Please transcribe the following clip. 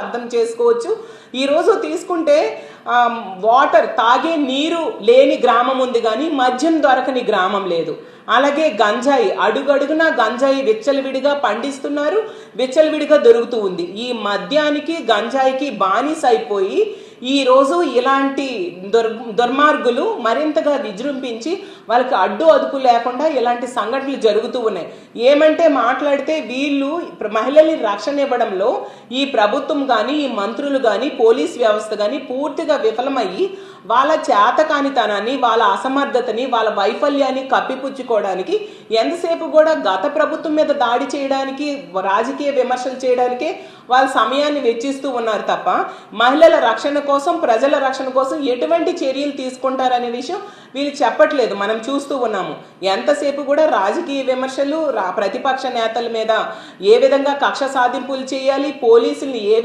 అర్థం చేసుకోవచ్చు. ఈరోజు తీసుకుంటే వాటర్ తాగే నీరు లేని గ్రామం ఉంది కానీ మద్యం దొరకని గ్రామం లేదు. అలాగే గంజాయి అడుగడుగునా గంజాయి విచ్చలవిడిగా పండిస్తున్నారు. విచ్చలవిడిగా దొరుకుతూ ఉంది. ఈ మద్యానికి గంజాయికి బానిస ఈరోజు ఈ రోజు ఇలాంటి దుర్ దుర్మార్గులు మరింతగా విజృంభించి వాళ్ళకి అడ్డు అదుపు లేకుండా ఇలాంటి సంఘటనలు జరుగుతూ ఉన్నాయి. ఏమంటే మాట్లాడితే వీళ్ళు మహిళల్ని రక్షణ ఇవ్వడంలో ఈ ప్రభుత్వం కానీ ఈ మంత్రులు కానీ పోలీస్ వ్యవస్థ కానీ పూర్తిగా విఫలమయ్యి వాళ్ళ చేతకానితనాన్ని వాళ్ళ అసమర్థతని వాళ్ళ వైఫల్యాన్ని కప్పిపుచ్చుకోవడానికి ఎంతసేపు కూడా గత ప్రభుత్వం మీద దాడి చేయడానికి రాజకీయ విమర్శలు చేయడానికే వాళ్ళ సమయాన్ని వెచ్చిస్తూ ఉన్నారు తప్ప మహిళల రక్షణ కోసం ప్రజల రక్షణ కోసం ఎటువంటి చర్యలు తీసుకుంటారనే విషయం వీళ్ళు చెప్పట్లేదు. మనం చూస్తూ ఉన్నాము. ఎంతసేపు కూడా రాజకీయ విమర్శలు రా- ప్రతిపక్ష నేతల మీద ఏ విధంగా కక్ష సాధింపులు చేయాలి పోలీసుల్ని ఏ